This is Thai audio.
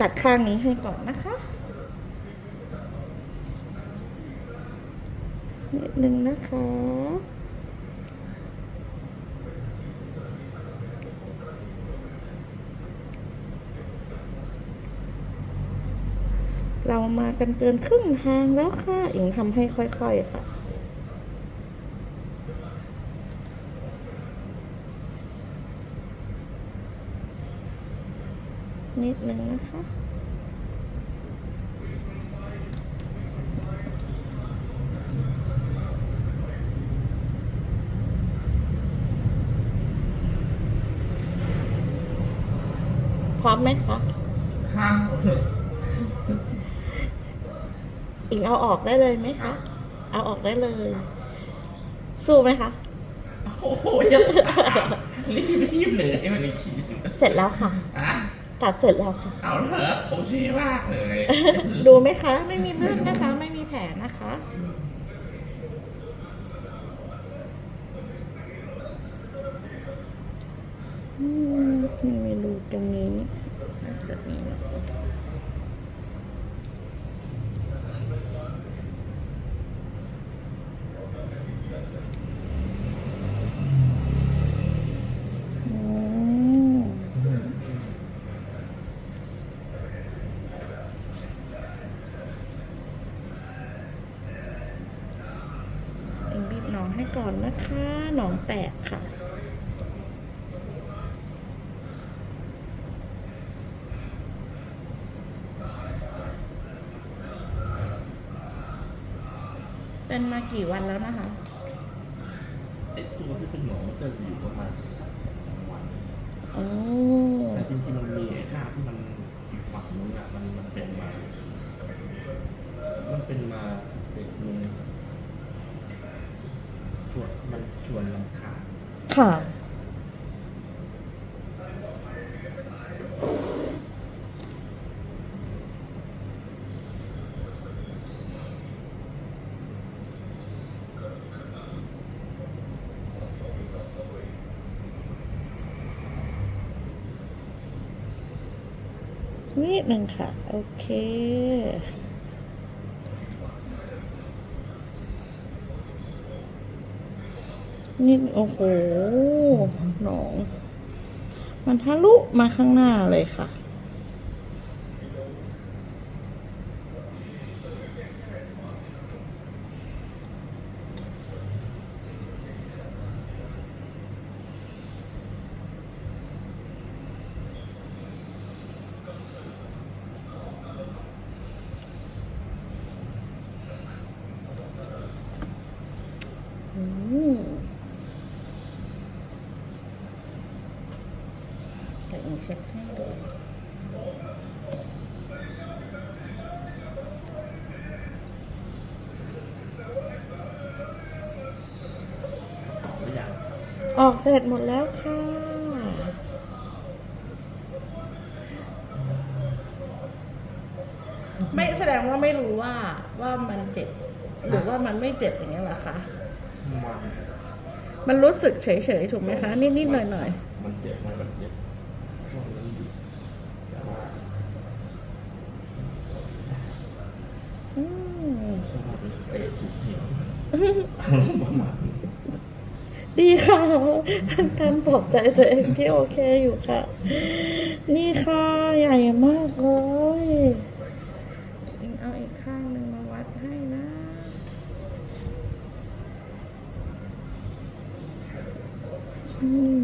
ตัดข้างนี้ให้ก่อนนะคะนิดนึงนะคะ เรามากันเกินครึ่งทางแล้วค่ะอิงทำให้ค่อย ๆ ค่ะ นิดนึงนะคะ พร้อมไหมคะ ข้างเลยอิงเอาออกได้เลยไหมคะ เอาออกได้เลย สู้ไหมคะ โอ้โหยังรีบรีบเลยให้มันอีกทีเสร็จแล้วค่ะ อะ ตัดเสร็จแล้วค่ะ เอาเถอะโอเคมากเลย ดูไหมคะ ไม่มีเลือดนะคะ ไม่มีแผลนะคะ อืมมันมีรูตรงนี้น่าจะมีนะอืม เอ็งบีบหนอง ให้ก่อนนะคะ หนองแตกค่ะ เป็นมากี่วันแล้วนะคะไอตัวที่เป็นหนองมันจะอยู่ประมาณสักสองสามวันโอ้แต่จริงๆมันมีไอ้ค่าที่มันอีกฝั่งนึงอะมันมันเป็นมา มันเป็นมาสเต็ปนึง วนมันชวนลำคาญค่ะ นิดหนึ่งค่ะ โอเค นี่โอ้โหหนอง มันทะลุมาข้างหน้าเลยค่ะ อืม เดี๋ยวอิงเช็ดให้ดูหรือยังออกเสร็จหมดแล้วค่ะ ไม่แสดงว่าไม่รู้ว่าว่ามันเจ็บ หรือว่ามันไม่เจ็บอย่างเงี้ยเหรอคะมันมันรู้สึกเฉยๆถูกไหมคะ นิดๆหน่อยมันเจ็บไหมมันเจ็บ ช่วงนั้นอยู่แต่ว่าๆอืมช่วงนั้นเป็นเตะถูกเหวประมาณนี้ดีค่ะเป็นการปลอบใจตัวเองที่โอเคอยู่ค่ะ นี่ค่ะ ใหญ่มากเลยอิงเอาอีกข้างหนึ่งมาวัดให้นะอืม